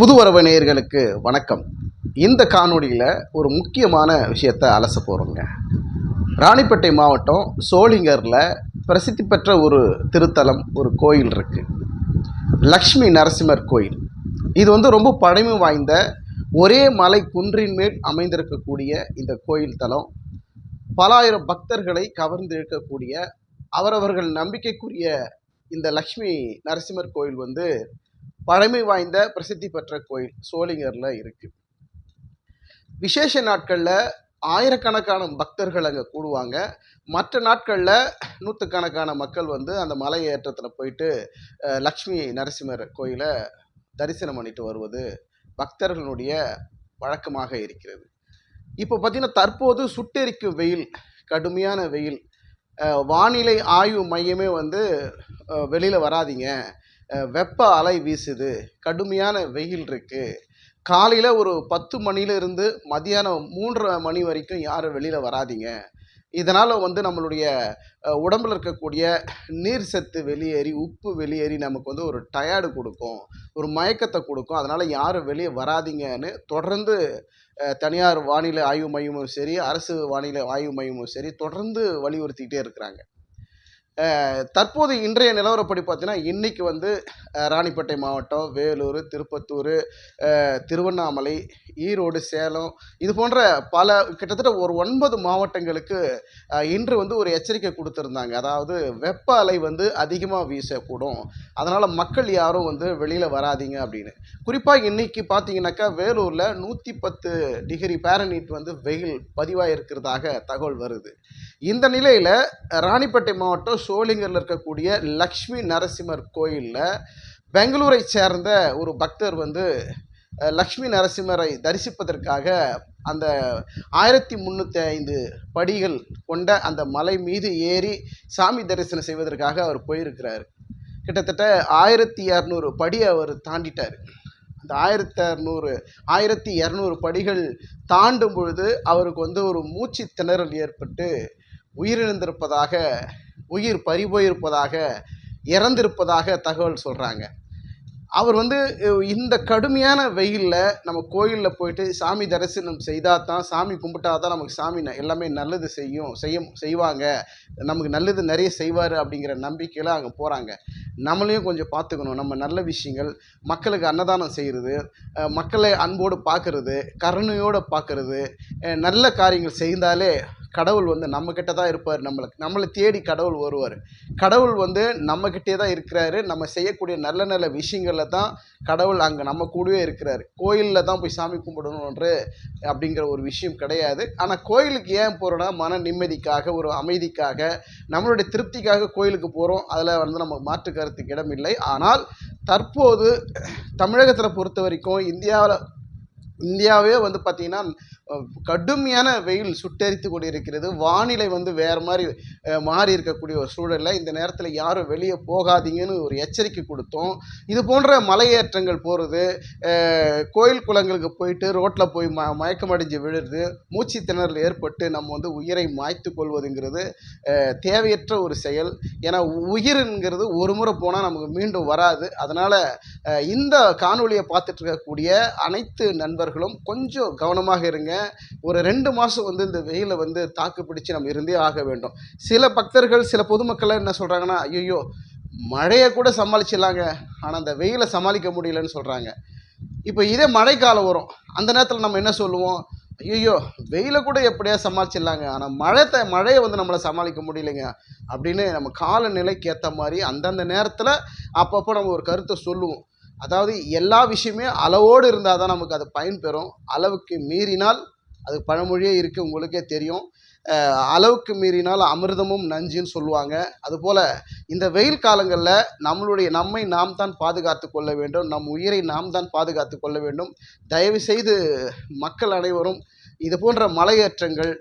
புதுவரவு நேயர்களுக்கு வணக்கம். இந்த காணொளியில் ஒரு முக்கியமான விஷயத்தை அலச போகிறோங்க ராணிப்பேட்டை மாவட்டம் சோளிங்கரில் பிரசித்தி பெற்ற ஒரு திருத்தலம் ஒரு கோயில் இருக்குது லக்ஷ்மி நரசிம்மர் கோயில். இது வந்து ரொம்ப பழமை வாய்ந்த ஒரே மலை குன்றின் மேல் அமைந்திருக்கக்கூடிய இந்த கோயில் தலம். பல ஆயிரம் பக்தர்களை கவர்ந்து இழுக்கக்கூடிய அவரவர்கள் நம்பிக்கைக்குரிய இந்த லக்ஷ்மி நரசிம்மர் கோயில் வந்து பழமை வாய்ந்த பிரசித்தி பெற்ற கோயில் சோளிங்கரில் இருக்குது விசேஷ நாட்களில் ஆயிரக்கணக்கான பக்தர்கள் அங்கே கூடுவாங்க. மற்ற நாட்களில் நூற்றுக்கணக்கான மக்கள் வந்து அந்த மலை ஏற்றத்தில் போயிட்டு லக்ஷ்மி நரசிம்மர் கோயிலை தரிசனம் பண்ணிட்டு வருவது பக்தர்களுடைய வழக்கமாக இருக்கிறது. இப்போ பார்த்தீங்கன்னா தற்போது சுட்டெரிக்கும் வெயில் கடுமையான வெயில் வானிலை ஆய்வு மையமே வந்து வெளியில் வராதீங்க. வெப்ப அலை வீசுது. கடுமையான வெயில் இருக்குது காலையில் ஒரு பத்து மணிலேருந்து மதியானம் மூன்றரை மணி வரைக்கும் யாரும் வெளியில் வராதீங்க. இதனால் வந்து நம்மளுடைய உடம்பில் இருக்கக்கூடிய நீர் சத்து வெளியேறி உப்பு வெளியேறி நமக்கு வந்து ஒரு டயர்டு கொடுக்கும். ஒரு மயக்கத்தை கொடுக்கும். அதனால் யாரும் வெளியே வராதீங்கன்னு தொடர்ந்து தனியார் வானிலை ஆய்வு மையமும் சரி அரசு வானிலை ஆய்வு மையமும் சரி தொடர்ந்து வலியுறுத்திக்கிட்டே இருக்கிறாங்க. தற்போது இன்றைய நிலவரப்படி பார்த்தீங்கன்னா இன்றைக்கி வந்து ராணிப்பேட்டை மாவட்டம் வேலூர் திருப்பத்தூர் திருவண்ணாமலை ஈரோடு சேலம் இது போன்ற பல கிட்டத்தட்ட ஒரு ஒன்பது மாவட்டங்களுக்கு இன்று வந்து ஒரு எச்சரிக்கை கொடுத்துருந்தாங்க. அதாவது வெப்ப அலை வந்து அதிகமாக வீசக்கூடும். அதனால் மக்கள் யாரும் வந்து வெளியில் வராதீங்க அப்படின்னு. குறிப்பாக இன்றைக்கி பார்த்தீங்கன்னாக்கா வேலூரில் நூற்றி பத்து டிகிரி பேரனீட் வந்து வெயில் பதிவாக இருக்கிறதாக தகவல் வருது. இந்த நிலையில் ராணிப்பேட்டை மாவட்டம் சோளிங்கரில் இருக்கக்கூடிய லக்ஷ்மி நரசிம்மர் கோயிலில் பெங்களூரை சேர்ந்த ஒரு பக்தர் வந்து லக்ஷ்மி நரசிம்மரை தரிசிப்பதற்காக அந்த ஆயிரத்தி முந்நூற்றி ஐந்து படிகள் கொண்ட அந்த மலை மீது ஏறி சாமி தரிசனம் செய்வதற்காக அவர் போயிருக்கிறார். கிட்டத்தட்ட ஆயிரத்தி இரநூறு படி அவர் தாண்டிட்டார். அந்த ஆயிரத்தி இரநூறு ஆயிரத்தி இரநூறு படிகள் தாண்டும் பொழுது அவருக்கு வந்து ஒரு மூச்சு திணறல் ஏற்பட்டு உயிரிழந்திருப்பதாக உயிர் பறிபோயிருப்பதாக இறந்திருப்பதாக தகவல் சொல்கிறாங்க அவர் வந்து இந்த கடுமையான வெயிலில் நம்ம கோயிலில் போயிட்டு சாமி தரிசனம் செய்தால் தான் சாமி கும்பிட்டா தான் நமக்கு சாமி எல்லாமே நல்லது செய்யும் செய்ய செய்வாங்க. நமக்கு நல்லது நிறைய செய்வார் அப்படிங்கிற நம்பிக்கையில் அங்கே போகிறாங்க நம்மளையும் கொஞ்சம் பார்த்துக்கணும். நம்ம நல்ல விஷயங்கள் மக்களுக்கு அன்னதானம் செய்கிறது மக்களை அன்போடு பார்க்கறது கருணையோடு பார்க்கறது நல்ல காரியங்கள் செய்தாலே கடவுள் வந்து நம்மக்கிட்ட தான் இருப்பார் நம்மளுக்கு நம்மளை தேடி கடவுள் வருவார். கடவுள் வந்து நம்மக்கிட்டே தான் இருக்கிறாரு. நம்ம செய்யக்கூடிய நல்ல நல்ல விஷயங்கள் விஷயங்களில் தான் கடவுள் அங்கே நம்ம கூடவே இருக்கிறாரு. கோயிலில் தான் போய் சாமி கும்பிடணுன்ற அப்படிங்கிற ஒரு விஷயம் கிடையாது. ஆனால் கோயிலுக்கு ஏன் போகிறோன்னா மன நிம்மதிக்காக ஒரு அமைதிக்காக நம்மளுடைய திருப்திக்காக கோயிலுக்கு போகிறோம் அதில் வந்து நம்ம மாற்று கருத்துக்கு இடமில்லை ஆனால் தற்போது தமிழகத்தில் பொறுத்த வரைக்கும் இந்தியாவில் இந்தியாவே வந்து பார்த்திங்கன்னா கடுமையான வெயில் சுட்டெரித்து கொண்டிருக்கிறது. வானிலை வந்து வேறு மாதிரி மாறி இருக்கக்கூடிய ஒரு சூழலில் இந்த நேரத்தில் யாரும் வெளியே போகாதீங்கன்னு ஒரு எச்சரிக்கை கொடுத்தோம். இது போன்ற மலையேற்றங்கள் போகிறது கோயில் குளங்களுக்கு போயிட்டு ரோட்டில் போய் ம மயக்கமடைஞ்சு விழுறது மூச்சு திணறல் ஏற்பட்டு நம்ம வந்து உயிரை மாய்த்து கொள்வதுங்கிறது தேவையற்ற ஒரு செயல். ஏன்னா உயிருங்கிறது ஒரு முறை போனால் நமக்கு மீண்டும் வராது. அதனால் இந்த காணொலியை பார்த்துட்டு இருக்கக்கூடிய அனைத்து நண்பர்களும் கொஞ்சம் கவனமாக இருங்க. ஒரு ரெண்டு மாதம் வந்து இந்த வெயிலை வந்து தாக்கு பிடிச்சு நம்ம இருந்தே ஆக வேண்டும். சில பக்தர்கள் சில பொதுமக்கள் என்ன சொல்கிறாங்கன்னா ஐயோ மழையை கூட சமாளிச்சிடலாங்க. ஆனால் அந்த வெயிலை சமாளிக்க முடியலன்னு சொல்கிறாங்க இப்போ இதே மழைக்காலம் வரும். அந்த நேரத்தில் நம்ம என்ன சொல்லுவோம்? ஐயோ வெயிலை கூட எப்படியா சமாளிச்சிடலாங்க. ஆனால் மழை த மழையை வந்து நம்மளை சமாளிக்க முடியலைங்க. அப்படின்னு நம்ம காலநிலைக்கு ஏற்ற மாதிரி அந்தந்த நேரத்தில் அப்பப்போ நம்ம ஒரு கருத்தை சொல்லுவோம். அதாவது எல்லா விஷயமே அளவோடு இருந்தால் தான் நமக்கு அது பயன்பெறும் அளவுக்கு மீறினால் அது பழமொழியே இருக்குது உங்களுக்கே தெரியும். அளவுக்கு மீறினால் அமிர்தமும் நஞ்சுன்னு சொல்லுவாங்க. அதுபோல் இந்த வெயில் காலங்களில் நம்மளுடைய நம்மை நாம் தான் பாதுகாத்து கொள்ள வேண்டும். நம் உயிரை நாம் தான் பாதுகாத்து கொள்ள வேண்டும். தயவு செய்து மக்கள் அனைவரும் இது போன்ற மலையேற்றங்கள்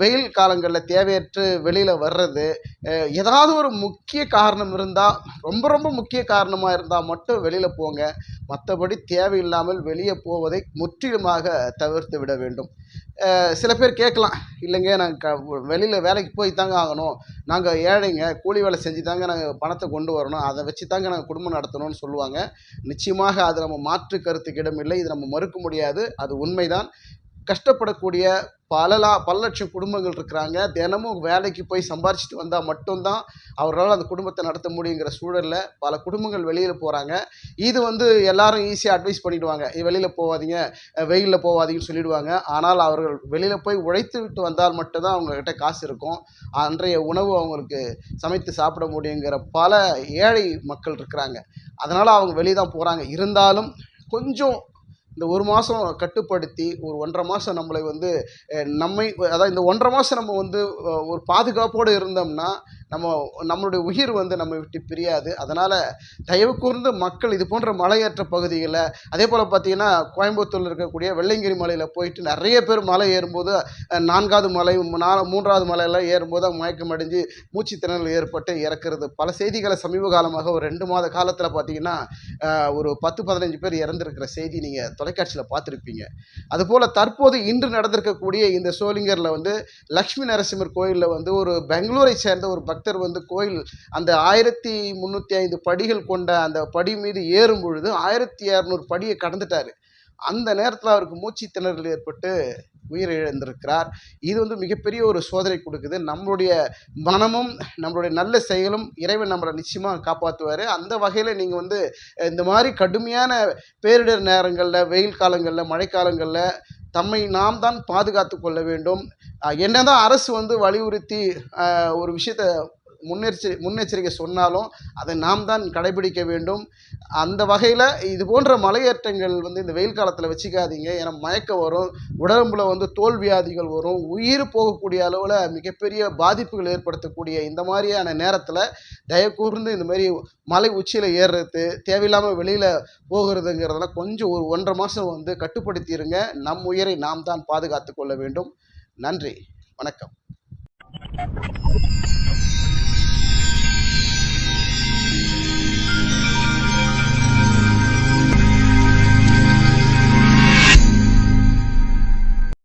வெயில் காலங்களில் தேவையற்று வெளியில் வர்றது ஏதாவது ஒரு முக்கிய காரணம் இருந்தால் ரொம்ப ரொம்ப முக்கிய காரணமாக இருந்தால் மட்டும் வெளியில் போங்க. மற்றபடி தேவையில்லாமல் வெளியே போவதை முற்றிலுமாக தவிர்த்து விட வேண்டும். சில பேர் கேட்கலாம் இல்லைங்க நாங்கள் க வெளியில் வேலைக்கு போய் தாங்க ஆகணும். நாங்கள் ஏழைங்க கூலி வேலை செஞ்சு தாங்க நாங்கள் பணத்தை கொண்டு வரணும். அதை வச்சு தாங்க நாங்கள் குடும்பம் நடத்தணும்னு சொல்லுவாங்க. நிச்சயமாக அது நம்ம மாற்று கருத்துக்கு இடமில்லை இது நம்ம மறுக்க முடியாது. அது உண்மைதான். கஷ்டப்படக்கூடிய பலலா பல லட்சம் குடும்பங்கள் இருக்கிறாங்க. தினமும் வேலைக்கு போய் சம்பாரிச்சிட்டு வந்தால் மட்டும்தான் அவர்களால் அந்த குடும்பத்தை நடத்த முடியுங்கிற சூழலில் பல குடும்பங்கள் வெளியில் போகிறாங்க இது வந்து எல்லாரும் ஈஸியாக அட்வைஸ் பண்ணிவிடுவாங்க வெளியில் போகாதீங்க வெயிலில் போகாதீங்கன்னு சொல்லிடுவாங்க. ஆனால் அவர்கள் வெளியில் போய் உழைத்து விட்டு வந்தால் மட்டும்தான் அவங்கக்கிட்ட காசு இருக்கும். அன்றைய உணவு அவங்களுக்கு சமைத்து சாப்பிட முடியுங்கிற பல ஏழை மக்கள் இருக்கிறாங்க. அதனால் அவங்க வெளியே தான் போகிறாங்க இருந்தாலும் கொஞ்சம் இந்த ஒரு மாதம் கட்டுப்படுத்தி ஒரு ஒன்றரை மாதம் நம்மளை வந்து நம்மை அதாவது இந்த ஒன்றரை மாதம் நம்ம வந்து ஒரு பாதுகாப்போடு இருந்தோம்னா நம்ம நம்மளுடைய உயிர் வந்து நம்ம விட்டு பிரியாது. அதனால் தயவு கூர்ந்து மக்கள் இது போன்ற மலையேற்ற பகுதிகளில் அதே போல் பார்த்தீங்கன்னா கோயம்புத்தூரில் இருக்கக்கூடிய வெள்ளையங்கிரி மலையில் போயிட்டு நிறைய பேர் மலை ஏறும்போது நான்காவது மலை நாலு மூன்றாவது மலையெல்லாம் ஏறும்போது மயக்கம் அடைஞ்சு மூச்சு திணறல் ஏற்பட்டு இறக்குறது. பல செய்திகளை சமீப காலமாக ஒரு ரெண்டு மாத காலத்தில் பார்த்தீங்கன்னா ஒரு பத்து பதினஞ்சு பேர் இறந்துருக்கிற செய்தி நீங்கள் தொலைக்காட்சியில் பார்த்துருப்பீங்க. அதுபோல் தற்போது இன்று நடந்திருக்கக்கூடிய இந்த சோளிங்கரில் வந்து லக்ஷ்மி நரசிம்மர் கோயிலில் வந்து ஒரு பெங்களூரை சேர்ந்த ஒரு பக்தர் வந்து கோயில் அந்த ஆயிரத்தி முந்நூற்றி ஐந்து படிகள் கொண்ட அந்த படி மீது ஏறும் பொழுது ஆயிரத்தி இரநூறு படியை கடந்துட்டார். அந்த நேரத்தில் அவருக்கு மூச்சு திணறல் ஏற்பட்டு உயிரிழந்திருக்கிறார். இது வந்து மிகப்பெரிய ஒரு சோதனை கொடுக்குது. நம்மளுடைய மனமும் நம்மளுடைய நல்ல செயலும் இறைவன் நம்மளை நிச்சயமாக காப்பாற்றுவார் அந்த வகையில் நீங்கள் வந்து இந்த மாதிரி கடுமையான பேரிடர் நேரங்களில் வெயில் காலங்களில் மழைக்காலங்களில் தம்மை நாம் தான் பாதுகாத்து கொள்ள வேண்டும். என்னதான் அரசு வந்து வலியுறுத்தி ஒரு விஷயத்தை முன்னெச்சரி முன்னெச்சரிக்கை சொன்னாலும் அதை நாம் தான் கடைபிடிக்க வேண்டும். அந்த வகையில் இது போன்ற மலையேற்றங்கள் வந்து இந்த வெயில் காலத்தில் வச்சுக்காதீங்க. ஏன்னா மயக்கம் வரும் உடம்புல வந்து தோல் வியாதிகள் வரும் உயிர் போகக்கூடிய அளவில் மிகப்பெரிய பாதிப்புகள் ஏற்படுத்தக்கூடிய இந்த மாதிரியான நேரத்தில் தயக்கூர்ந்து இந்த மாதிரி மலை உச்சியில் ஏறுறது தேவையில்லாமல் வெளியில் போகிறதுங்கிறதெல்லாம் கொஞ்சம் ஒரு ஒன்றரை மாதம் வந்து கட்டுப்படுத்திடுங்க நம் உயிரை நாம் தான் பாதுகாத்து கொள்ள வேண்டும். நன்றி. வணக்கம்.